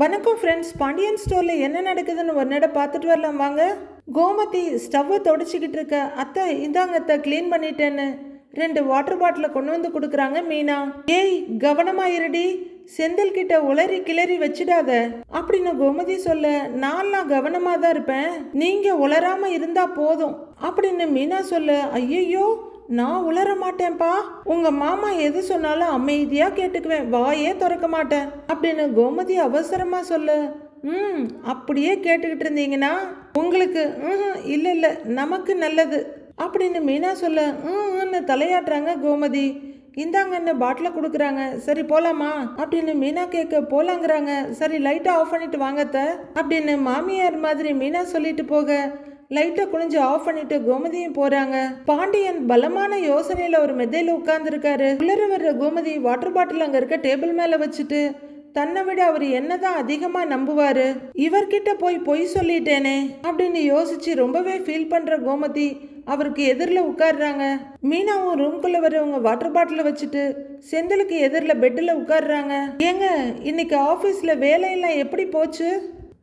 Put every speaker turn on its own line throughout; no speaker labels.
வணக்கம் ஃப்ரெண்ட்ஸ் பாண்டியன் ஸ்டோரில் என்ன நடக்குதுன்னு ஒரு நட பார்த்துட்டு வரலாம் வாங்க. கோமதி ஸ்டவ்வை தொடச்சிக்கிட்டு இருக்க. அத்தை இந்தாங்க அத்தை க்ளீன் பண்ணிட்டேன்னு. ரெண்டு வாட்டர் பாட்டிலை கொண்டு வந்து கொடுக்குறாங்க மீனா. ஏய் கவனமா இருடி. செந்தில் கிட்ட உளறி கிளறி வச்சிடாத. அப்படின்னு கோமதி சொல்ல நான்லாம் கவனமாக தான் இருப்பேன். நீங்கள் உளராமல் இருந்தால் போதும். அப்படின்னு மீனா சொல்ல ஐயையோ நான் உளர மாட்டேன்ப்பா. உங்க மாமா எது சொன்னாலும் அமைதியா கேட்டுக்குவேன். வாயே திறக்க மாட்டேன். அப்படின்னு கோமதி அவசரமா சொல்லு. ம் அப்படியே கேட்டுக்கிட்டு இருந்தீங்கன்னா உங்களுக்கு ம் இல்ல இல்ல நமக்கு நல்லது. அப்படின்னு மீனா சொல்ல. ம்னு தலையாட்டுறாங்க கோமதி. இந்தாங்கன்னு பாட்டிலை கொடுக்குறாங்க. சரி போலாமா? அப்படின்னு மீனா கேட்க போலாங்கிறாங்க. சரி லைட்டை ஆஃப் பண்ணிட்டு வாங்கத்த அப்படின்னு மாமியார் மாதிரி மீனா சொல்லிட்டு போக லைட்டை குனிஞ்சு ஆஃப் பண்ணிட்டு கோமதியும் போறாங்க. பாண்டியன் பலமான யோசனையில ஒரு மெத்தையில உட்கார்ந்துருக்காரு. உள்ளர வர்ற கோமதி வாட்டர் பாட்டில் அங்க இருக்க டேபிள் மேல வச்சுட்டு தன்னை விட அவர் என்னதான் அதிகமா நம்புவாரு? இவர்கிட்ட போய் பொய் சொல்லிட்டேனே அப்படின்னு யோசிச்சு ரொம்பவே ஃபீல் பண்ற கோமதி அவருக்கு எதிரில் உட்கார்றாங்க. மீனாவும் ரூம்குள்ள வரவங்க வாட்டர் பாட்டிலை வச்சுட்டு செந்திலுக்கு எதிரில் பெட்டில் உட்கார்றாங்க. ஏங்க இன்னைக்கு ஆஃபீஸில் வேலையெல்லாம் எப்படி போச்சு?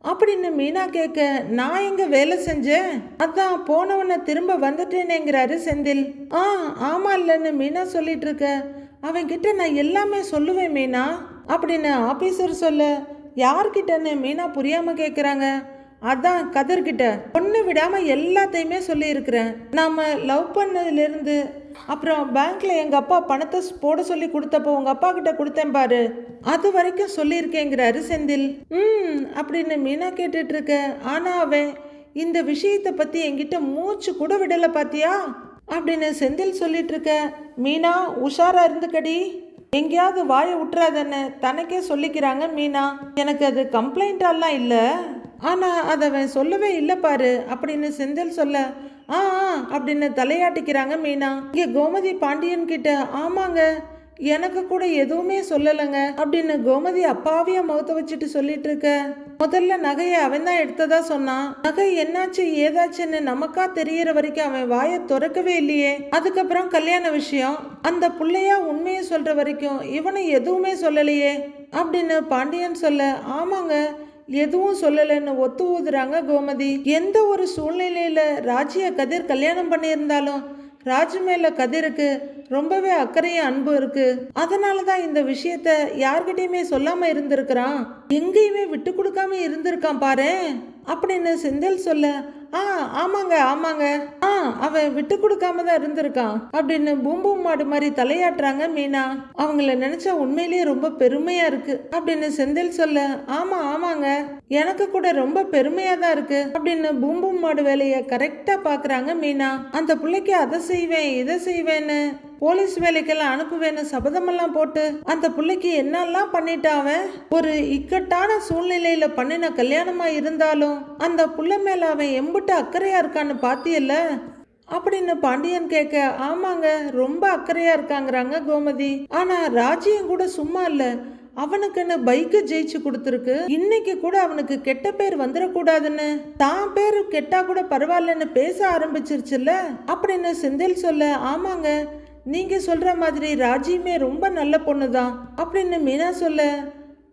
அப்படின்னு மீனா கேட்க நான் எங்க வேலை செஞ்சேன்? அதான் போனவனை திரும்ப வந்துட்டேனேங்கிறாரு செந்தில். ஆ ஆமா இல்லைன்னு மீனா சொல்லிட்டு இருக்க அவன்கிட்ட நான் எல்லாமே சொல்லுவேன் மீனா அப்படின்னு ஆபீசர் சொல்ல யார்கிட்டன்னு மீனா புரியாம கேட்குறாங்க அதான் கதிர்கிட்ட. பொண்ணு விடாம எல்லாத்தையுமே சொல்லியிருக்கிறேன். நாம லவ் பண்ணதுலேருந்து அப்புறம் பேங்க்கில் எங்கள் அப்பா பணத்தை போட சொல்லி கொடுத்தப்போ உங்கள் அப்பா கிட்ட கொடுத்தேன் பாரு. அது வரைக்கும் சொல்லியிருக்கேங்கிறாரு செந்தில். ம் அப்படின்னு மீனா கேட்டுட்ருக்க இருக்க. அவன் இந்த விஷயத்தை பற்றி என்கிட்ட மூச்சு கூட விடலை பார்த்தியா அப்படின்னு செந்தில் சொல்லிட்டு இருக்க. மீனா உஷாரா இருந்துக்கடி. எங்கேயாவது வாயை விட்டுறாதன்னு தனக்கே சொல்லிக்கிறாங்க மீனா. எனக்கு அது கம்ப்ளைண்ட்டாலாம் இல்லை. ஆனால் அதை அவன் சொல்லவே இல்லை பாரு அப்படின்னு செந்தில் சொல்ல ஆ ஆ அப்படின்னு தலையாட்டிக்கிறாங்க மீனா. இங்கே கோமதி பாண்டியன் கிட்ட ஆமாங்க எனக்கு கூட எதுவுமே சொல்லலைங்க அப்படின்னு கோமதி அப்பாவிய முகத்தை வச்சுட்டு சொல்லிட்டு இருக்க. முதல்ல நகையை அவன் தான் எடுத்ததா சொன்னான். நகை என்னாச்சு ஏதாச்சுன்னு நமக்கா தெரியற வரைக்கும் அவன் வாயை திறக்கவே இல்லையே. அதுக்கப்புறம் கல்யாண விஷயம். அந்த பிள்ளையா உண்மையை சொல்ற வரைக்கும் இவனை எதுவுமே சொல்லலையே அப்படின்னு பாண்டியன் சொல்ல ஆமாங்க எதுவும் சொல்லலைன்னு ஒத்து ஊதுறாங்க கோமதி. எந்த ஒரு சூழ்நிலையில் ராஜியை கதிர் கல்யாணம் பண்ணியிருந்தாலும் ராஜு மேல கதிருக்கு ரொம்பவே அக்கறையும் அன்பு இருக்கு. அதனால தான் இந்த விஷயத்த யார்கிட்டயுமே சொல்லாம இருந்திருக்கிறான். எங்கேயுமே விட்டு கொடுக்காம இருந்திருக்கான் பாரு அப்படின்னு செந்தில் சொல்ல ஆ ஆமாங்க ஆமாங்க. ஆ அவன் விட்டு கொடுக்காம தான் இருந்திருக்கான் அப்படின்னு பூம்பூம் மாடு மாதிரி தலையாட்டுறாங்க மீனா. அவங்கள நினைச்சா உண்மையிலேயே ரொம்ப பெருமையா இருக்கு அப்படின்னு செந்தில் சொல்ல ஆமா ஆமாங்க. எனக்கு கூட ரொம்ப பெருமையா தான் இருக்கு அப்படின்னு பூம்பூம் மாடு வேலையை கரெக்டா பாக்குறாங்க மீனா. அந்த பிள்ளைக்கு அதை செய்வேன் இதை செய்வேன்னு போலீஸ் வேலைக்கெல்லாம் அனுப்புவேன்னு சபதமெல்லாம் போட்டு அந்த பிள்ளைக்கு என்னெல்லாம் பண்ணிட்டாவன் அவன்? ஒரு இக்கட்டான சூழ்நிலையில பண்ணின கல்யாணமா இருந்தாலும் அந்த புள்ள மேல அவன் எம்பிட்டு அக்கறையா இருக்கான்னு பாத்தியல்ல? அப்படின்னு பாண்டியன் கேட்க ஆமாங்க ரொம்ப அக்கறையா இருக்காங்கிறாங்க கோமதி. ஆனா ராஜ்யம் கூட சும்மா இல்ல. அவனுக்குன்னு பைக்கு ஜெயிச்சு கொடுத்துருக்கு. இன்னைக்கு கூட அவனுக்கு கெட்ட பேர் வந்துடக்கூடாதுன்னு தான் பேர் கெட்டா கூட பரவாயில்லன்னு பேச ஆரம்பிச்சிருச்சுல்ல? அப்படின்னு செந்தில் சொல்ல ஆமாங்க நீங்கள் சொல்கிற மாதிரி ராஜியுமே ரொம்ப நல்ல பொண்ணு தான் அப்படின்னு மீனா சொல்ல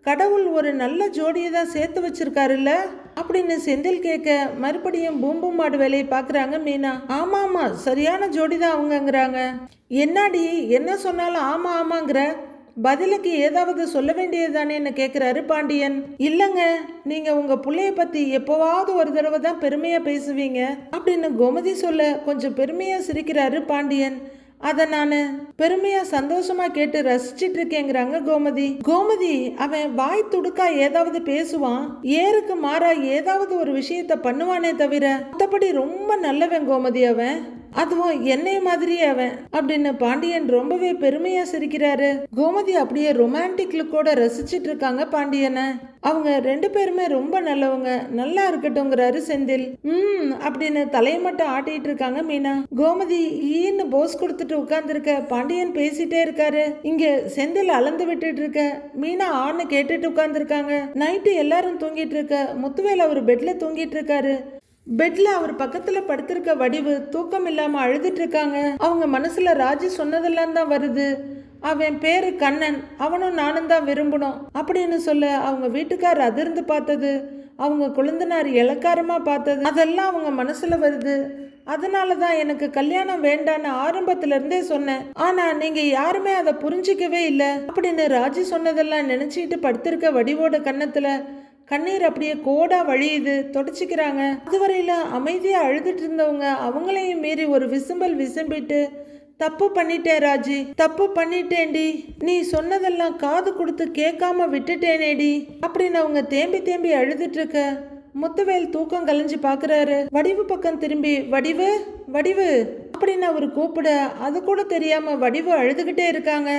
கடவுள் ஒரு நல்ல ஜோடியை தான் சேர்த்து வச்சிருக்காருல்ல? அப்படின்னு செந்தில் கேட்க மறுபடியும் பூம்பு மாடு வேலையை பார்க்குறாங்க மீனா. ஆமாம் ஆமாம் சரியான ஜோடி தான் அவங்கங்கிறாங்க. என்னாடி என்ன சொன்னாலும் ஆமாம் ஆமாங்கிற? பதிலுக்கு ஏதாவது சொல்ல வேண்டியதுதானேன்னு கேட்குறாரு பாண்டியன். இல்லைங்க நீங்கள் உங்கள் பிள்ளைய பற்றி எப்போவாவது ஒரு தடவை தான் பெருமையாக பேசுவீங்க. அப்படின்னு கோமதி சொல்ல கொஞ்சம் பெருமையாக சிரிக்கிறாரு பாண்டியன். அதை நான் பெருமையா சந்தோஷமா கேட்டு ரசிச்சிட்டு இருக்கேங்கிறாங்க கோமதி. கோமதி அவன் வாய் துடுக்கா ஏதாவது பேசுவான் ஏருக்கு மாறா ஏதாவது ஒரு விஷயத்த பண்ணுவானே தவிர மற்றபடி ரொம்ப நல்லவன் கோமதி அவன். அதுவும் என்னைய மாதிரியே அவன் அப்படின்னு பாண்டியன் ரொம்பவே பெருமையா சிரிக்கிறாரு. கோமதி அப்படியே ரொமான்டிக் லுக்கோட ரசிச்சிட்டு இருக்காங்க பாண்டியனை. அவங்க ரெண்டு பேருமே ரொம்ப நல்லவங்க. நல்லா இருக்கட்டும்ங்கிறாரு செந்தில். ம் அப்படின்னு தலையை மட்டும் ஆட்டிட்டு இருக்காங்க மீனா. கோமதி ஈன்னு போஸ் கொடுத்துட்டு உட்கார்ந்துருக்க பாண்டியன் பேசிட்டே இருக்காரு. இங்க செந்தில் அளந்து விட்டுட்டு இருக்க. மீனா ஆன்னு கேட்டுட்டு உட்கார்ந்துருக்காங்க. நைட்டு எல்லாரும் தூங்கிட்டு இருக்க. முத்துவேல் அவர் பெட்ல தூங்கிட்டு இருக்காரு. பெட்ல அவர் பக்கத்துல படுத்திருக்க வடிவு தூக்கம் இல்லாம அழுதுட்டு இருக்காங்க அவங்க மனசுல ராஜி சொன்னதெல்லாம் தான் வருது. அவன் பேரு கண்ணன் அவனும் நானும் தான் விரும்பணும் அப்படின்னு சொல்ல அவங்க வீட்டுக்கார் அதிர்ந்து பார்த்தது. அவங்க குழந்தனார் இலக்காரமா பார்த்தது. அதெல்லாம் அவங்க மனசுல வருது. அதனால தான் எனக்கு கல்யாணம் வேண்டான்னு ஆரம்பத்திலிருந்தே சொன்னேன். ஆனா நீங்க யாருமே அதை புரிஞ்சிக்கவே இல்லை அப்படின்னு ராஜி சொன்னதெல்லாம் நினைச்சிட்டு படுத்திருக்க வடிவோட கன்னத்துல கண்ணீர் அப்படியே கோடா வழியுது தொடச்சிக்கிறாங்க. அதுவரையில் அமைதியாக அழுதுட்டு இருந்தவங்க அவங்களையும் மீறி ஒரு விசும்பல் விசும்பிட்டு தப்பு பண்ணிட்டேன் ராஜி தப்பு பண்ணிட்டேன்டி. நீ சொன்னதெல்லாம் காது கொடுத்து கேட்காம விட்டுட்டேனேடி. அப்படின்னு அவங்க தேம்பி தேம்பி அழுதுட்டு இருக்க முத்துவேல் தூக்கம் கலைஞ்சு பார்க்குறாரு வடிவு பக்கம் திரும்பி வடிவு வடிவு அப்படின்னு அவர் கூப்பிட அது கூட தெரியாம வடிவு அழுதுகிட்டே இருக்காங்க.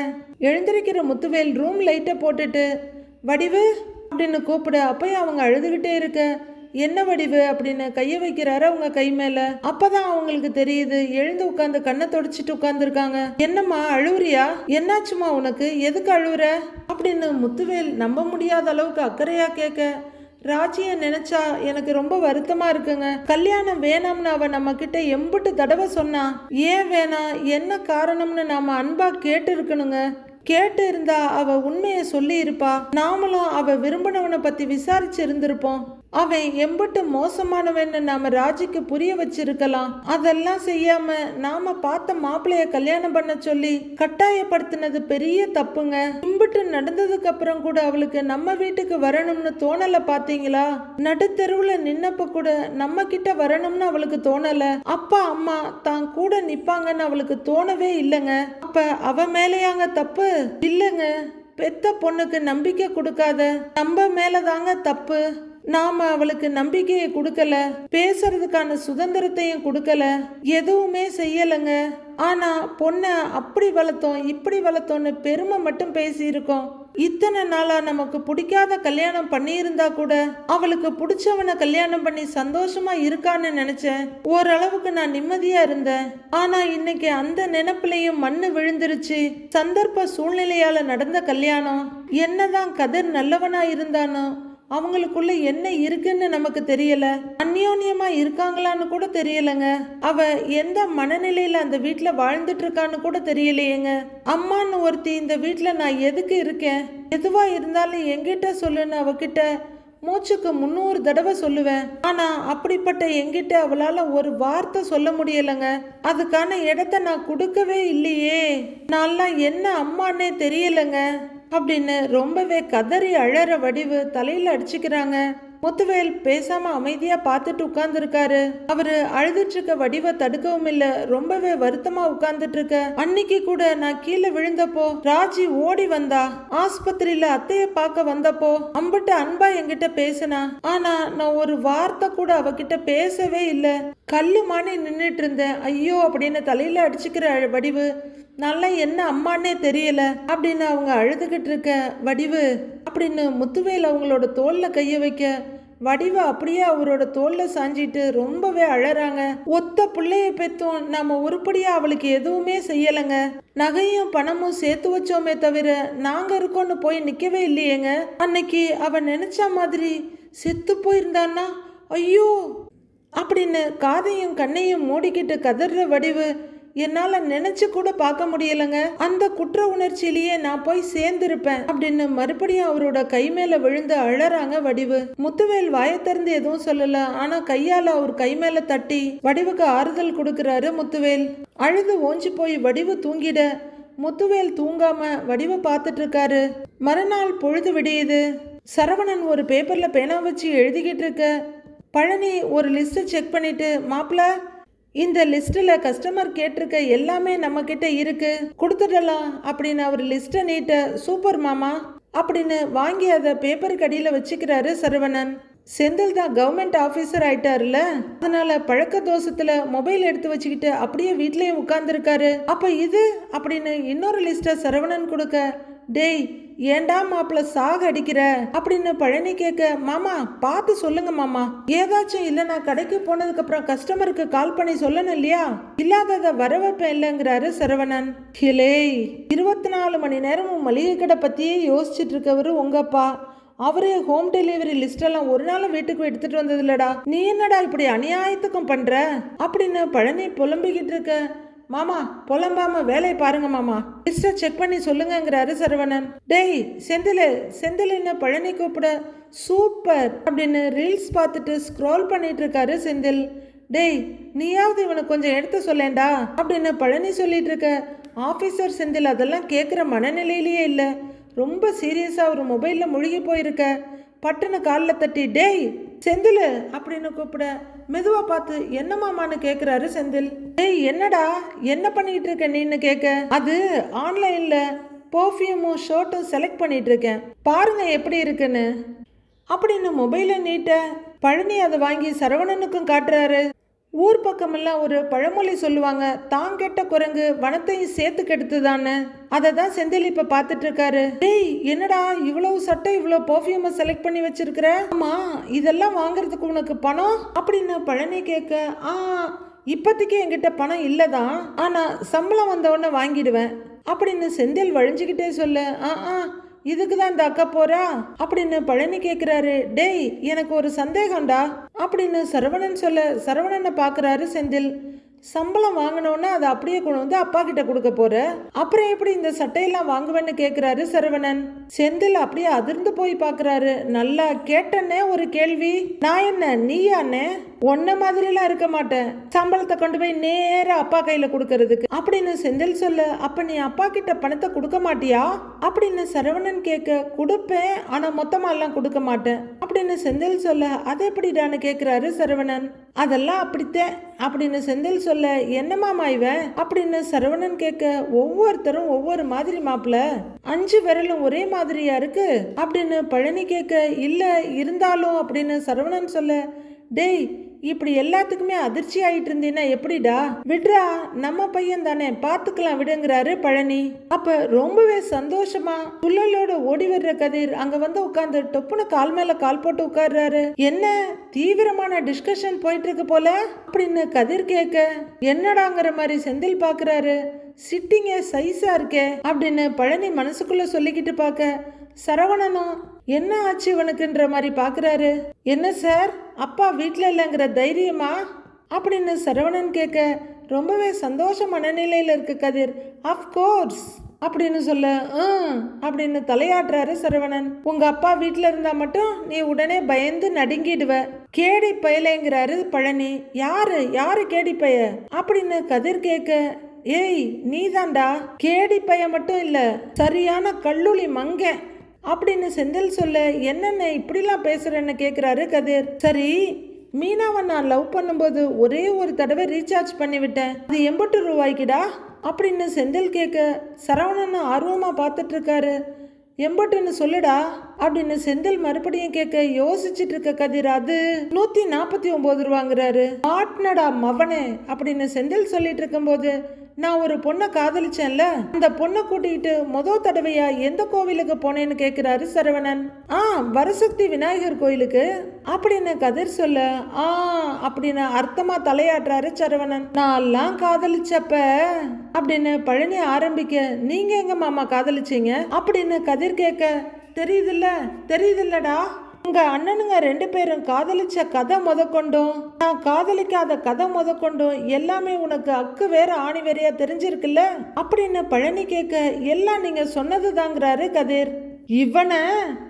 எழுந்திருக்கிற முத்துவேல் ரூம் லைட்டை போட்டுட்டு வடிவு அப்படின்னு கூப்பிட. அப்பயும் அவங்க அழுதுகிட்டே இருக்க என்ன வடிவு? அப்படின்னு கையை வைக்கிறாரு அவங்க கை மேல. அப்பதான் அவங்களுக்கு தெரியுது எழுந்து உட்காந்து கண்ணை தொடச்சிட்டு உட்காந்துருக்காங்க என்னம்மா அழுவுறியா? என்னாச்சுமா உனக்கு? எதுக்கு அழுவுற? அப்படின்னு முத்துவேல் நம்ப முடியாத அளவுக்கு அக்கறையா கேட்க ராஜிய நினைச்சா எனக்கு ரொம்ப வருத்தமா இருக்குங்க. கல்யாணம் வேணாம்னு அவ நம்ம கிட்ட எம்புட்டு தடவை சொன்னா ஏன் வேணாம்? என்ன காரணம்னு நாம அன்பா கேட்டு இருக்கணுங்க கேட்டு இருந்தா அவ உண்மையை சொல்லி இருப்பா நாமளும் அவ விரும்பினவனை பத்தி விசாரிச்சு இருந்திருப்போம் அவன் எம்புட்டு மோசமானவன்னு நாம ராஜிக்கு புரிய வச்சிருக்கலாம். அதெல்லாம் செய்யாம நாம பார்த்த மாப்பிளைய கல்யாணம் பண்ண சொல்லி கட்டாயப்படுத்தினது பெரிய தப்புங்க. இம்புட்டு நடந்ததுக்கு அப்புறம் கூட அவளுக்கு நம்ம வீட்டுக்கு வரணும்னு தோணல பாத்தீங்களா? நடுத்தெருவுல நின்னப்ப கூட நம்ம கிட்ட வரணும்னு அவளுக்கு தோணல. அப்பா அம்மா தான் கூட நிப்பாங்கன்னு அவளுக்கு தோணவே இல்லைங்க. அப்ப அவ மேலேயாங்க தப்பு? இல்லைங்க. பெத்த பொண்ணுக்கு நம்பிக்கை கொடுக்காத. நம்ம மேலதாங்க தப்பு. நாம அவளுக்கு நம்பிக்கையை கொடுக்கல. பேசுறதுக்கான சுதந்திரத்தையும் கொடுக்கல. எதுவுமே செய்யலைங்க. ஆனா பொண்ணை அப்படி வளர்த்தோம் இப்படி வளர்த்தோன்னு பெருமை மட்டும் பேசியிருக்கோம். இத்தனை நாளா நமக்கு பிடிக்காத கல்யாணம் பண்ணியிருந்தா கூட அவளுக்கு பிடிச்சவனை கல்யாணம் பண்ணி சந்தோஷமா இருக்கான்னு நினைச்சேன். ஓரளவுக்கு நான் நிம்மதியா இருந்தேன். ஆனா இன்னைக்கு அந்த நினப்புலையும் மண்ணு விழுந்துருச்சு. சந்தர்ப்ப சூழ்நிலையால நடந்த கல்யாணம். என்னதான் கதிர் நல்லவனா இருந்தானோ அவங்களுக்குள்ள என்ன இருக்குன்னு நமக்கு தெரியல. அந்யோன்யமா இருக்காங்களான்னு கூட தெரியலங்க. அவ எந்த மனநிலையில அந்த வீட்டுல வாழ்ந்துட்டு இருக்கான்னு கூட தெரியலையேங்க. அம்மான்னு ஒருத்தி இந்த வீட்டுல நான் எதுக்கு இருக்கேன்? எதுவா இருந்தாலும் எங்கிட்ட சொல்லுன்னு அவகிட்ட மூச்சுக்கு முன்னூறு தடவை சொல்லுவேன். ஆனா அப்படிப்பட்ட எங்கிட்ட அவளால ஒரு வார்த்தை சொல்ல முடியலங்க. அதுக்கான இடத்த நான் கொடுக்கவே இல்லையே. நான்லாம் என்ன அம்மானே தெரியலங்க. அப்படின்னு ரொம்பவே கதறி அழற வடிவு தலையில் அடிச்சுக்கிறாங்க. முத்துவேல் பேசாம அமைதியா பார்த்துட்டு உட்கார்ந்துருக்காரு. அவரு அழுதுட்டு இருக்க வடிவை தடுக்கவும் இல்ல ரொம்பவே வருத்தமா உட்கார்ந்துட்டு இருக்க அன்னைக்கு கூட நான் கீழே விழுந்தப்போ ராஜி ஓடி வந்தா ஆஸ்பத்திரியில அத்தைய பார்க்க வந்தப்போ அம்பிட்ட அன்பா என்கிட்ட பேசினா ஆனா நான் ஒரு வார்த்தை கூட அவகிட்ட பேசவே இல்ல. கல்லு நின்றுட்டு இருந்தேன். ஐயோ அப்படின்னு தலையில அடிச்சுக்கிற வடிவு நல்லா என்ன அம்மானே தெரியல அப்படின்னு அவங்க அழுதுகிட்டு இருக்க வடிவு அப்படின்னு முத்துவேல் அவங்களோட தோலில் கையை வைக்க வடிவு அப்படியே அவரோட தோலில் சாஞ்சிட்டு ரொம்பவே அழறாங்க. ஒத்த பிள்ளைய பெத்தோம் நம்ம உருப்படியாக அவளுக்கு எதுவுமே செய்யலைங்க. நகையும் பணமும் சேர்த்து வச்சோமே தவிர நாங்கள் இருக்கோன்னு போய் நிற்கவே இல்லையேங்க. அன்னைக்கு அவன் நினச்ச மாதிரி செத்து போயிருந்தான்னா ஐயோ! அப்படின்னு காதையும் கண்ணையும் மூடிக்கிட்டு கதற வடிவு என்னால நினைச்சு கூட பார்க்க முடியலங்க. அந்த குற்ற உணர்ச்சியிலேயே நான் போய் சேர்ந்திருப்பேன் அப்படின்னு மறுபடியும் அவரோட கை மேல விழுந்து அழறாங்க வடிவு. முத்துவேல் வாயத்திறந்து எதுவும் சொல்லல. ஆனா கையால அவர் கை மேல தட்டி வடிவுக்கு ஆறுதல் கொடுக்குறாரு முத்துவேல். அழுது ஓஞ்சி போய் வடிவு தூங்கிட. முத்துவேல் தூங்காம வடிவை பார்த்துட்டு இருக்காரு. மறுநாள் பொழுது விடியுது. சரவணன் ஒரு பேப்பர்ல பேனா வச்சு எழுதிக்கிட்டு இருக்க. பழனி ஒரு லிஸ்ட்டை செக் பண்ணிட்டு மாப்பிள்ள இந்த லிஸ்ட்டில் கஸ்டமர் கேட்டிருக்க எல்லாமே நம்மக்கிட்ட இருக்குது இருக்கு. கொடுத்துடலாம் அப்படின்னு அவர் லிஸ்ட்டை நீட்ட சூப்பர் மாமா அப்படின்னு வாங்கி அதை பேப்பருக்கு அடியில் வச்சுக்கிறாரு சரவணன். செந்தில் தான் கவர்மெண்ட் ஆஃபீஸர் ஆயிட்டாருல. அதனால பழக்க தோஷத்துல மொபைல் எடுத்து வச்சுக்கிட்டு அப்படியே வீட்லயும் உட்கார்ந்துருக்காரு. அப்ப இது அப்படின்னு இன்னொரு லிஸ்ட்டை சரவணன் கொடுக்க டேய் ஏன்டா மாப்பிள்ள சாக அடிக்கிற? அப்படின்னு பழனி கேட்க மாமா பார்த்து சொல்லுங்க மாமா. ஏதாச்சும் இல்ல நான் கடைக்கு போனதுக்கு அப்புறம் கஸ்டமருக்கு கால் பண்ணி சொல்லணும் இல்லையா? இல்லாதத வர வைப்பேன் இல்லைங்கிறாரு சரவணன். ஹிலே இருபத்தி நாலு மணி நேரமும் மளிகை கடை பத்தியே யோசிச்சுட்டு இருக்கவரு உங்கப்பா அவரே ஹோம் டெலிவரி லிஸ்டெல்லாம் ஒரு நாளும் வீட்டுக்கு எடுத்துட்டு வந்தது இல்லடா. நீ என்னடா இப்படி அநியாயத்துக்கும் பண்ற? அப்படின்னு பழனி புலம்பிக்கிட்டு இருக்க மாமா புலம்பாம வேலையை பாருங்க மாமா. லிஸ்ட்டை செக் பண்ணி சொல்லுங்கங்கிறாரு சரவணன். டேய் செந்தில் செந்தில்னு பழனி கூப்பிட சூப்பர் அப்படின்னு ரீல்ஸ் பார்த்துட்டு ஸ்க்ரோல் பண்ணிட்டு இருக்காரு செந்தில். டேய் நீயாவது இவனுக்கு கொஞ்சம் எடுத்து சொல்லேன்டா அப்படின்னு பழனி சொல்லிட்டு இருக்க. ஆஃபீஸர் செந்தில் அதெல்லாம் கேட்குற மனநிலையிலேயே இல்லை. ரொம்ப சீரியஸாக ஒரு மொபைலில் முழுகி போயிருக்க. பட்டுன்னு காலில் தட்டி டேய் செந்தில் அப்படின்னு கூப்பிட மெதுவாக பார்த்து என்ன மாமான்னு கேட்குறாரு செந்தில். ஏய் என்னடா? என்ன பண்ணிட்டு இருக்க நீன்னு கேட்க அது ஆன்லைனில் பர்ஃப்யூமும் ஷர்ட்டும் செலக்ட் பண்ணிட்டு இருக்கேன் பாருங்க எப்படி இருக்குன்னு. அப்படின்னு மொபைலை நீட்ட பழனி அதை வாங்கி சரவணனுக்கும் காட்டுறாரு. ஊர் பக்கமெல்லாம் ஒரு பழமொழி சொல்லுவாங்க. தான் கெட்ட குரங்கு வனத்தையும் சேர்த்து கெடுத்துதான்னு. அதை தான் செந்தில் இப்ப பார்த்துட்டு இருக்காரு டேய் என்னடா இவ்வளவு சட்டை இவ்வளவு பர்ஃப்யூமை செலக்ட் பண்ணி வச்சிருக்கிற? ஆமா இதெல்லாம் வாங்குறதுக்கு உனக்கு பணம்? அப்படின்னு பழனி கேட்க ஆ இப்போதைக்கு என்கிட்ட பணம் இல்லைதான் ஆனால் சம்பளம் வந்தவொடனே வாங்கிடுவேன். அப்படின்னு செந்தில் வழிஞ்சுக்கிட்டே சொல்ல ஆ ஆ இதுக்கு தான் இந்த அக்கா போறா? அப்படின்னு பழனி கேக்குறாரு. டேய் எனக்கு ஒரு சந்தேகம்டா. அப்படின்னு சரவணன் சொல்ல சரவணனை பார்க்கறாரு செந்தில். சம்பளம் வாங்கினோன்னா அதை அப்படியே கொண்டு வந்து அப்பா கிட்ட கொடுக்க போற? அப்புறம் எப்படி இந்த சட்டையெல்லாம் வாங்குவேன்னு கேட்குறாரு சரவணன். செந்தில் அப்படியே அதிர்ந்து போய் பார்க்குறாரு நல்லா கேட்டனே ஒரு கேள்வி. நான் என்ன நீயாண்ணே? ஒன்ன மாதிரிலாம் இருக்க மாட்டேன். சம்பளத்தை கொண்டு போய் நேராக அப்பா கையில கொடுக்கறதுக்கு. அப்படின்னு செந்தில் சொல்ல அப்ப நீ அப்பா கிட்ட பணத்தை கொடுக்க மாட்டியா? அப்படின்னு சரவணன் கேட்க கொடுப்பேன் ஆனா மொத்தமா எல்லாம் கொடுக்க மாட்டேன். அப்படின்னு செந்தில் சொல்ல அதை எப்படிடான்னு கேக்குறாரு சரவணன். அதெல்லாம் அப்படித்தேன் அப்படின்னு செந்தில் சொல்ல என்னமாமா இவன் அப்படின்னு சரவணன் கேட்க ஒவ்வொருத்தரும் ஒவ்வொரு மாதிரி மாப்பிள. அஞ்சு விரலும் ஒரே மாதிரியா இருக்கு? அப்படின்னு பழனி கேட்க இல்ல இருந்தாலும் அப்படின்னு சரவணன் சொல்ல டேய் இப்படி எல்லாத்துக்குமே அதிர்ச்சி ஆயிட்டு இருந்தீன்னா எப்படிடா? விட்றா நம்ம பையன் தானே பாத்துக்கலாம் விடுங்கிறாரு பழனி. அப்ப ரொம்பவே சந்தோஷமா துள்ளலோட ஓடி வர்ற கதிர் அங்க வந்து உட்கார்ந்து டொப்புன கால் மேல கால் போட்டு உட்கார்றாரு. என்ன தீவிரமான டிஸ்கஷன் போயிட்டு இருக்கு போல? அப்படின்னு கதிர் கேட்க என்னடாங்கிற மாதிரி செந்தில் பாக்குறாரு. சிட்டிங்க சைஸா இருக்கே அப்படின்னு பழனி மனசுக்குள்ள சொல்லிக்கிட்டு பார்க்க சரவணனும் என்ன ஆச்சு இவனுக்குன்ற மாதிரி பார்க்குறாரு என்ன சார்? அப்பா வீட்டில் இல்லைங்கிற தைரியமா? அப்படின்னு சரவணன் கேட்க ரொம்பவே சந்தோஷ மனநிலையில் இருக்கு கதிர். அஃப்கோர்ஸ் அப்படின்னு சொல்ல அப்படின்னு தலையாட்டுறாரு சரவணன். உங்க அப்பா வீட்டில் இருந்தா மட்டும் நீ உடனே பயந்து நடுங்கிடுவ. கேடி பயலைங்கிறாரு பழனி. யாரு? யாரு கேடி பய? அப்படின்னு கதிர் கேட்க ஏய் நீதான்டா. கேடி பய மட்டும் இல்ல. சரியான கல்லூலி மங்கேன் அப்படின்னு செந்தில் சொல்ல என்னென்ன இப்படிலாம் பேசுகிறேன்னு கேட்குறாரு கதிர். சரி மீனாவை நான் லவ் பண்ணும்போது ஒரே ஒரு தடவை ரீசார்ஜ் பண்ணிவிட்டேன். அது எண்பட்டு ரூபாய்க்குடா? அப்படின்னு செந்தில் கேட்க சரவணன் ஆர்வமாக பார்த்துட்ருக்காரு. எண்பட்டுன்னு சொல்லுடா. அப்படின்னு செந்தில் மறுபடியும் கேட்க யோசிச்சுட்டு இருக்க கதிர் அது நூற்றி நாற்பத்தி ஒம்பது ரூபாங்கிறாரு. ஆட்னடா மவனே. அப்படின்னு செந்தில் சொல்லிட்டு இருக்கும்போது நான் ஒரு பொண்ணை காதலிச்சேன்ல. அந்த பொண்ணை கூட்டிகிட்டு மொதல் தடவையா எந்த கோவிலுக்கு போனேன்னு கேட்குறாரு சரவணன். ஆ வரசக்தி விநாயகர் கோயிலுக்கு. அப்படின்னு கதிர் சொல்ல? ஆ அப்படின்னு அர்த்தமா தலையாட்டுறாரு சரவணன். நான் எல்லாம் காதலிச்சப்ப அப்படின்னு பழனி ஆரம்பிக்க நீங்க எங்க மாமா காதலிச்சீங்க? அப்படின்னு கதிர் கேட்க தெரியுதுல்ல தெரியுதுல்லடா. உங்க அண்ணனுங்க ரெண்டு பேரும் காதலிச்ச கதை முதற்கொண்டும். நான் காதலிக்காத கதை முதற்கொண்டும். எல்லாமே உனக்கு அக்கு வேற ஆணி வேறையா தெரிஞ்சிருக்குல்ல? அப்படின்னு பழனி கேட்க எல்லாம் நீங்க சொன்னதுதாங்கிறாரு கதிர். இவனை?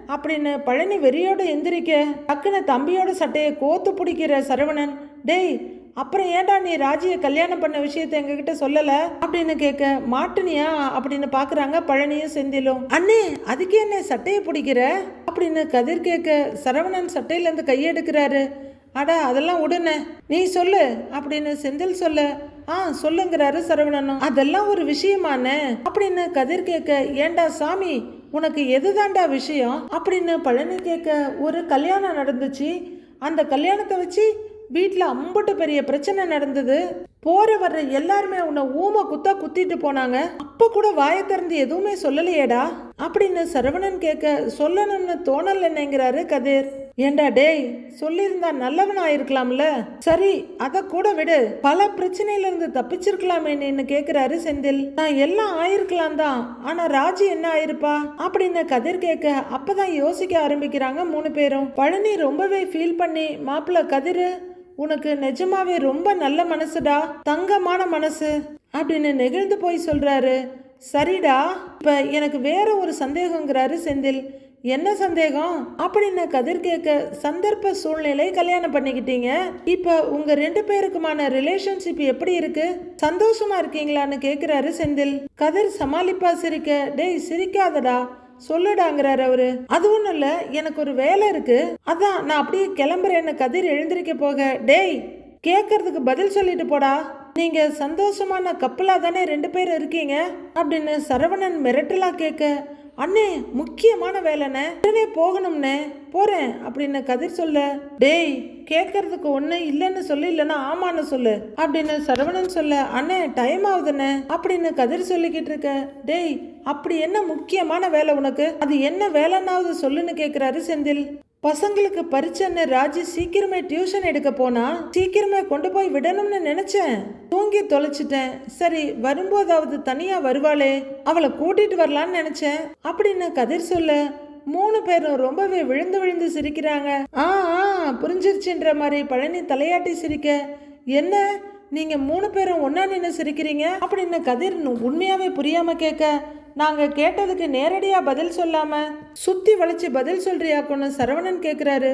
அப்படின்னு பழனி வெறியோட எந்திரிக்க டக்குன்னு தம்பியோட சட்டையை கோத்து பிடிக்கிற சரவணன் டேய் அப்புறம் ஏன்டா நீ ராஜியை கல்யாணம் பண்ண விஷயத்த எங்ககிட்ட சொல்லல? அப்படின்னு கேட்க மாட்டுனியா? அப்படின்னு பாக்குறாங்க பழனியும் செந்திலும். அண்ணே அதுக்கே என்ன சட்டையை பிடிக்கிற? அப்படின்னு கதிர் கேட்க சரவணன் சட்டையிலேருந்து கையெடுக்கிறாரு. அடா அதெல்லாம் உடனே. நீ சொல்லு அப்படின்னு செந்தில் சொல்ல ஆ சொல்லுங்கிறாரு சரவணனும். அதெல்லாம் ஒரு விஷயமானே அப்படின்னு கதிர் கேட்க ஏண்டா சாமி உனக்கு எதுதாண்டா விஷயம்? அப்படின்னு பழனி கேட்க ஒரு கல்யாணம் நடந்துச்சு. அந்த கல்யாணத்தை வச்சு வீட்டில் அம்புட்டு பெரிய பிரச்சனை நடந்தது. போற வர்ற எல்லாருமே உன்னை ஊமை குத்தா குத்திட்டு போனாங்க. அப்ப கூட வாயை திறந்து எதுவுமே சொல்லலையேடா. அப்படின்னு சரவணன் கேட்க சொல்லணும்னு தோணல் என்னங்கிறாரு கதிர். ஏண்டா டேய் சொல்லியிருந்தா நல்லவனா இருக்கலாம்ல சரி அத கூட விடு. பல பிரச்சனையில இருந்து தப்பிச்சிருக்கலாமே கேக்குறாரு செந்தில். நான் எல்லாம் ஆயிருக்கலாம் தான் ஆனா ராஜி என்ன ஆயிருப்பா? அப்படின்னு கதிர் கேட்க அப்பதான் யோசிக்க ஆரம்பிக்கிறாங்க மூணு பேரும். பழனி ரொம்பவே ஃபீல் பண்ணி மாப்பிள்ள கதிர் உனக்கு நிஜமாவே ரொம்ப நல்ல மனசுடா தங்கமான மனசு அப்படின்னு நெகிழ்ந்து போய் சொல்றாரு. சரிடா இப்ப எனக்கு வேற ஒரு சந்தேகங்கிறாரு செந்தில். என்ன சந்தேகம்? அப்படின்னு கதிர் கேட்க சந்தர்ப்ப சூழ்நிலை கல்யாணம் பண்ணிக்கிட்டீங்க. இப்ப உங்க ரெண்டு பேருக்குமான ரிலேஷன்ஷிப் எப்படி இருக்கு? சந்தோஷமா இருக்கீங்களான்னு கேக்குறாரு செந்தில். கதிர் சமாளிப்பா சிரிக்க டேய் சிரிக்காதடா. சொல்லுடாங்கிறாரு அவரு. அது ஒண்ணும் இல்ல எனக்கு ஒரு வேலை இருக்கு. அதான் நான் அப்படியே கிளம்புறேன்னு கதிர் எழுந்திருக்க போக டேய் கேட்கறதுக்கு பதில் சொல்லிட்டு போடா. நீங்க சந்தோஷமான கப்பலா தானே ரெண்டு பேரும் இருக்கீங்க? அப்படின்னு சரவணன் மிரட்டலா கேட்க அண்ணே முக்கியமான வேலைண்ணே. உடனே போகணும்ண்ணே. போறேன் அப்படின்னு கதிர் சொல்ல டேய் கேட்கறதுக்கு ஒன்று இல்லைன்னு சொல்லு இல்லைன்னா ஆமான்னு சொல்லு அப்படின்னு சரவணன் சொல்ல அண்ணே டைம் ஆகுதுண்ணே அப்படின்னு கதிர் சொல்லிக்கிட்டு இருக்க டேய் அப்படி என்ன முக்கியமான வேலை உனக்கு? அது என்ன வேலைன்னாவது சொல்லுன்னு கேட்குறாரு செந்தில். பசங்களுக்கு பரிச்சன்னு ராஜி சீக்கிரமே டியூஷன் எடுக்க போனா சீக்கிரமே கொண்டு போய் விடணும்னு நினைச்சேன். தூங்கி தொலைச்சிட்டேன். சரி வரும்போதாவது தனியா வருவாளே. அவளை கூட்டிட்டு வரலான்னு நினைச்சேன். அப்படின்னு கதிர் சொல்ல மூணு பேரும் ரொம்பவே விழுந்து விழுந்து சிரிக்கிறாங்க. ஆ ஆ புரிஞ்சிருச்சுன்ற மாதிரி பழனி தலையாட்டி சிரிக்க என்ன நீங்க மூணு பேரும் ஒன்னா நின்று சிரிக்கிறீங்க? அப்படின்னு கதிர் உண்மையாவே புரியாம கேட்க நாங்கள் கேட்டதுக்கு நேரடியாக பதில் சொல்லாமல் சுற்றி வளைச்சி பதில் சொல்கிறியாக்குன்னு சரவணன் கேட்குறாரு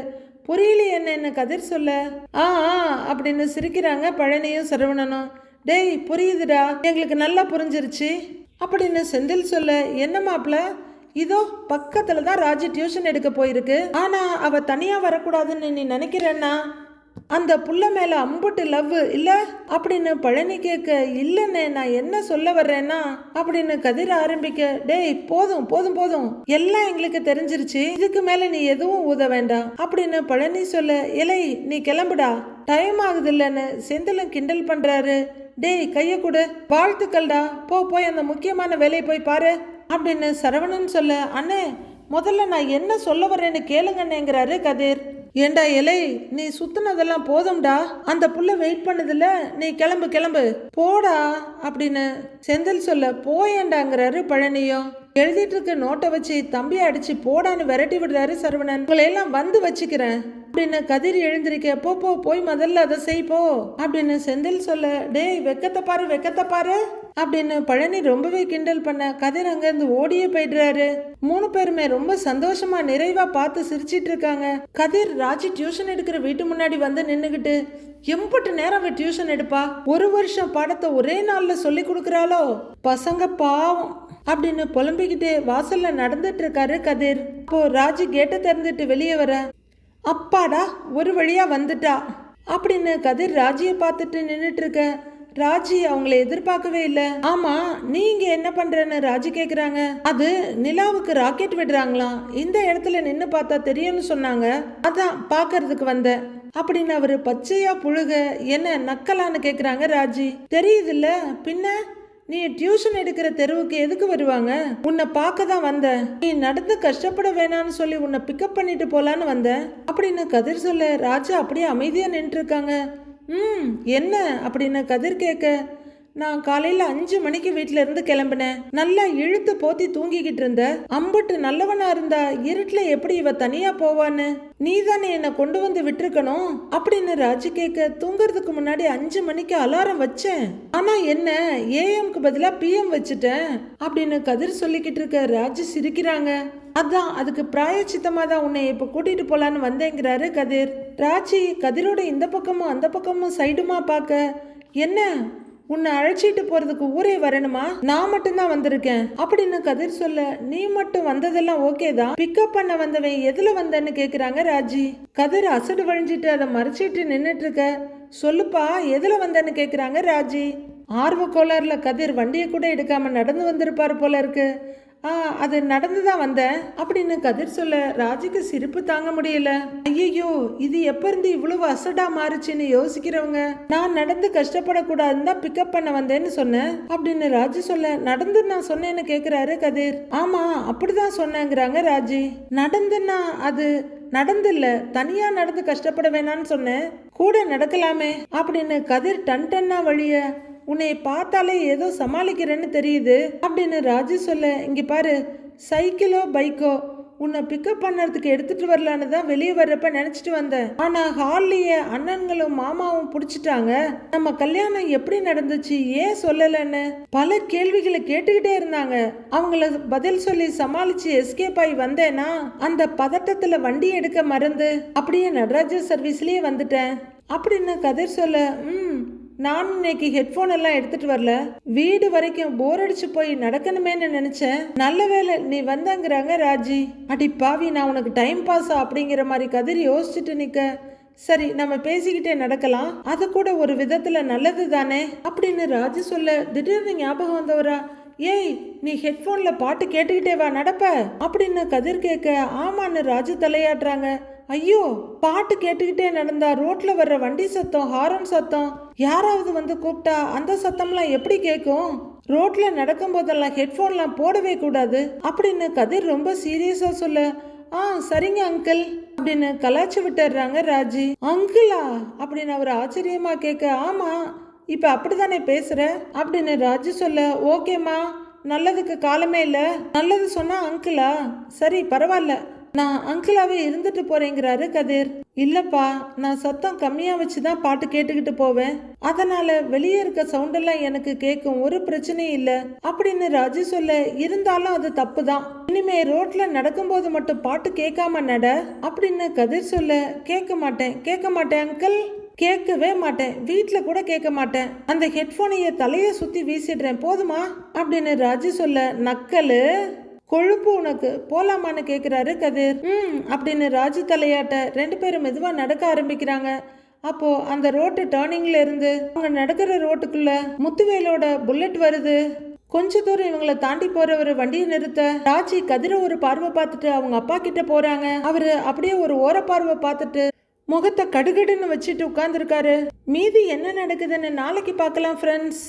புரியலையே என்னன்னு கதிர் சொல்ல? ஆ ஆ அப்படின்னு சிரிக்கிறாங்க பழனியும் சரவணனும். டேய் புரியுதுடா எங்களுக்கு நல்லா புரிஞ்சிருச்சு. அப்படின்னு செந்தில் சொல்ல என்ன மாப்ள? இதோ பக்கத்தில் தான் ராஜி டியூஷன் எடுக்க போயிருக்கு. ஆனால் அவள் தனியாக வரக்கூடாதுன்னு நீ நினைக்கிறேன்னா? அந்த புள்ள மேல அம்புட்டு லவ் இல்ல? அப்படின்னு பழனி கேட்க இல்லைண்ணே நான் என்ன சொல்ல வர்றேன்னா? அப்படின்னு கதிர ஆரம்பிக்க டேய் போதும் போதும் போதும். எல்லாம் எங்களுக்கு தெரிஞ்சிருச்சு. இதுக்கு மேல நீ எதுவும் ஊத வேண்டாம். அப்படின்னு பழனி சொல்ல இலை நீ கிளம்புடா. டைம் ஆகுது இல்லைன்னு செந்திலும் கிண்டல் பண்றாரு. டேய் கைய கொடு. வாழ்த்துக்கள்டா. போ போய் அந்த முக்கியமான வேலையை போய் பாரு. அப்படின்னு சரவணன் சொல்ல அண்ணே முதல்ல நான் என்ன சொல்ல வரேன்னு கேளுங்கண்ணேங்கிறாரு கதிர். ஏண்டா இலை நீ சுத்தினதெல்லாம் போதும்டா. அந்த புள்ள வெயிட் பண்ணுதுல நீ கிளம்பு கிளம்பு. போடா அப்படின்னு செந்தில் சொல்ல போயேண்டாங்கிறாரு பழனியும் எழுதிட்டு இருக்க நோட்டை வச்சு தம்பி அடிச்சு போடான்னு விரட்டி விடுறாரு சரவணன். உங்களையெல்லாம் வந்து வச்சுக்கிறேன். அப்படின்னு கதிர் எழுந்திருக்க போ போ போய் முதல்ல அதை செய் போ. அப்படின்னு செந்தில் சொல்ல டேய் வெக்கத்தை பாரு வெக்கத்தை பாரு. அப்படின்னு பழனி ரொம்பவே கிண்டல் பண்ண கதிர் அங்கிருந்து ஓடியே போயிடுறாரு. மூணு பேருமே ரொம்ப சந்தோஷமா நிறைவா பார்த்து சிரிச்சிட்டு இருக்காங்க. கதிர் ராஜி டியூஷன் எடுக்கிற வீட்டு முன்னாடி வந்து நின்னுகிட்டு எம்பட்டு நேரம் அவ டியூஷன் எடுப்பா? ஒரு வருஷம் பாடத்தை ஒரே நாள்ல சொல்லி கொடுக்குறாளோ? பசங்க பாவம் அப்படின்னு புலம்பிக்கிட்டே வாசல்ல நடந்துட்டு இருக்காரு கதிர். அப்போ ராஜி கேட்டை திறந்துட்டு வெளியே வர அப்பாடா ஒரு வழியா வந்துட்டா அப்படின்னு கதிர் ராஜியை பார்த்துட்டு நின்றுட்டு இருக்க. ராஜி அவங்கள எதிர்பார்க்கவே இல்ல. ஆமா நீங்க என்ன பண்றேன்னு ராஜி கேக்குறாங்க. அது நிலாவுக்கு ராக்கெட் விடுறாங்களாம். இந்த இடத்துல நின்னு பார்த்தா தெரியும்னு சொன்னாங்க. அதான் பார்க்கறதுக்கு வந்தேன். அப்படின்னு அவரு பச்சையா புழுக என்ன நக்கலான்னு கேக்குறாங்க ராஜி. தெரியுதுல்ல பின்ன? நீ டியூஷன் எடுக்கிற தெருவுக்கு எதுக்கு வருவாங்க? உன்னை பார்க்க தான் வந்த நீ நடந்து கஷ்டப்பட வேணாம்னு சொல்லி உன்னை பிக்கப் பண்ணிட்டு போலான்னு வந்த அப்படின்னு கதிர் சொல்ல ராஜா அப்படியே அமைதியா நின்று இருக்காங்க ம் என்ன? அப்படின்னு கதிர் கேட்க நான் காலையில அஞ்சு மணிக்கு வீட்ல இருந்து கிளம்பினேன். நல்லா இழுத்து போத்தி தூங்கிக்கிட்டு இருந்த. அம்புட்டு நல்லவனா இருந்தா இருட்டுல எப்படி இவ தனியா போவான்னு? நீ தானே என்னை கொண்டு வந்து விட்டுருக்கணும்? அப்படின்னு ராஜு கேட்க தூங்குறதுக்கு முன்னாடி அஞ்சு மணிக்கு அலாரம் வச்சேன். ஆனா என்ன ஏஎம்க்கு பதிலா பிஎம் வச்சுட்டேன் அப்படின்னு கதிர் சொல்லிக்கிட்டு இருக்க ராஜு சிரிக்கிறாங்க. அதான் அதுக்கு பிராயச்சித்தமா தான் உன்னை இப்போ கூட்டிகிட்டு போலான்னு வந்தேங்கிறாரு கதிர். ராஜி கதிரோட இந்த பக்கமும் அந்த பக்கமும் சைடுமா பார்க்க என்ன உன்னை அழைச்சிட்டு போறதுக்கு ஊரே வரணுமா? நான் மட்டும்தான் வந்திருக்கேன். அப்படின்னு கதிர் சொல்ல நீ மட்டும் வந்ததெல்லாம் ஓகே தான். பிக்கப் பண்ண வந்தவன் எதுல வந்தேன்னு கேக்குறாங்க ராஜி. கதிர் அசடு வழிஞ்சிட்டு அதை மறைச்சிட்டு நின்னுட்டு இருக்க சொல்லுப்பா எதுல வந்தேன்னு கேக்குறாங்க ராஜி. ஆர்வ கோளாறுல கதிர் வண்டியை கூட எடுக்காம நடந்து வந்திருப்பாரு போல இருக்கு. அது நடந்து தான் வந்தேன். அப்படின்னு கதிர் சொல்ல ராஜிக்கு சிரிப்பு தாங்க முடியல. ஐயையோ இது எப்ப இருந்து இவ்வளவு அசடா மாறுச்சுன்னு யோசிக்கிறவங்க. நான் நடந்து கஷ்டப்படக்கூடாதுன்னு தான் பிக்கப் பண்ண வந்தேன்னு சொன்னேன். அப்படின்னு ராஜி சொல்ல நடந்து நான் சொன்னேன்னு கேட்குறாரு கதிர். ஆமா அப்படிதான் சொன்னேங்கிறாங்க ராஜி. நடந்துன்னா அது நடந்து இல்ல தனியா நடந்து கஷ்டப்பட வேணாம்னு சொன்னேன். கூட நடக்கலாமே. அப்படின்னு கதிர் டன் டன்னா வழிய உன்னை பார்த்தாலே ஏதோ சமாளிக்கிறேன்னு தெரியுது. அப்படின்னு ராஜு சொல்ல இங்கே பாரு சைக்கிளோ பைக்கோ உன்னை பிக்கப் பண்ணுறதுக்கு எடுத்துட்டு வரலான்னு தான் வெளியே வர்றப்ப நினச்சிட்டு வந்தேன். ஆனால் ஹால்லையே அண்ணன்களும் மாமாவும் பிடிச்சிட்டாங்க. நம்ம கல்யாணம் எப்படி நடந்துச்சு ஏன் சொல்லலைன்னு பல கேள்விகளை கேட்டுக்கிட்டே இருந்தாங்க. அவங்கள பதில் சொல்லி சமாளித்து எஸ்கேப் ஆகி வந்தேன்னா அந்த பதட்டத்தில் வண்டி எடுக்க மறந்து அப்படியே நடராஜர் சர்வீஸ்லேயே வந்துட்டேன். அப்படின்னு கதிர் சொல்ல ம் நான் இன்னைக்கு ஹெட்ஃபோன் எல்லாம் எடுத்துட்டு வரல. வீடு வரைக்கும் போர் அடிச்சு போய் நடக்கணுமேன்னு நினைச்சேன். நல்ல வேளை நீ வந்தங்கிறாங்க ராஜி. அடி பாவி நான் உனக்கு டைம் பாஸ் அப்படிங்கிற மாதிரி கதிர் யோசிச்சுட்டு நிக்க. சரி நம்ம பேசிக்கிட்டே நடக்கலாம். அது கூட ஒரு விதத்துல நல்லது தானே? அப்படின்னு ராஜி சொல்ல திடீர்னு ஞாபகம் வந்தவரா ஏய் நீ ஹெட்ஃபோன்ல பாட்டு கேட்டுக்கிட்டே வா நடப்ப. அப்படின்னு கதிர் கேட்க ஆமான்னு ராஜு தலையாட்டுறாங்க. ஐயோ பாட்டு கேட்டுக்கிட்டே நடந்தா ரோட்ல வர்ற வண்டி சத்தம் ஹாரன் சத்தம் யாராவது வந்து கூப்பிட்டா அந்த சத்தம்லாம் எப்படி கேட்கும்? ரோட்ல நடக்கும் போதெல்லாம் ஹெட்ஃபோன்லாம் போடவே கூடாது. அப்படின்னு கதிர் ரொம்ப சீரியஸா சொல்ல ஆ சரிங்க அங்கிள் அப்படின்னு கலாச்சி விட்டுறாங்க ராஜி. அங்கிளா? அப்படின்னு அவர் ஆச்சரியமா கேட்க ஆமா இப்ப அப்படிதானே பேசுற? அப்படின்னு ராஜி சொல்ல ஓகேம்மா நல்லதுக்கு காலமே இல்லை. நல்லது சொன்னா அங்கிளா சரி பரவாயில்ல. நான் அங்கிளாவே இருந்துட்டு போறேங்கிறாரு கதிர். இல்லப்பா நான் சத்தம் கம்மியா வச்சு தான் பாட்டு கேட்டுக்கிட்டு போவேன். அதனால வெளியே இருக்க சவுண்டெல்லாம் எனக்கு கேட்கும் ஒரு பிரச்சனையும் இல்ல. அப்படின்னு ராஜு சொல்ல இருந்தாலும் அது தப்பு தான் இனிமே ரோட்ல நடக்கும்போது மட்டும் பாட்டு கேட்காம நட அப்படின்னு கதிர் சொல்ல கேட்க மாட்டேன் கேட்க மாட்டேன் அங்கிள் கேட்கவே மாட்டேன் வீட்டில் கூட கேட்க மாட்டேன். அந்த ஹெட்ஃபோனைய தலையை சுற்றி வீசிடுறேன் போதுமா? அப்படின்னு ராஜு சொல்ல நக்கலு. கொழுப்பு உனக்கு. போலாமான்னு கேட்குறாரு கதிர். ம் அப்படின்னு ராஜு தலையாட்ட ரெண்டு பேரும் மெதுவாக நடக்க ஆரம்பிக்கிறாங்க. அப்போ அந்த ரோட்டு டேர்னிங்ல இருந்து அவங்க நடக்கிற ரோட்டுக்குள்ள முத்துவேலோட புல்லட் வருது. கொஞ்ச தூரம் இவங்களை தாண்டி போறவர் வண்டியை நிறுத்த ராஜி கதிர ஒரு பார்வை பார்த்துட்டு அவங்க அப்பா கிட்ட போறாங்க. அவரு அப்படியே ஒரு ஓர பார்வை பார்த்துட்டு முகத்தை கடுகடுன்னு வச்சுட்டு உட்கார்ந்துருக்காரு. மீதி என்ன நடக்குதுன்னு நாளைக்கு பார்க்கலாம் ஃப்ரெண்ட்ஸ்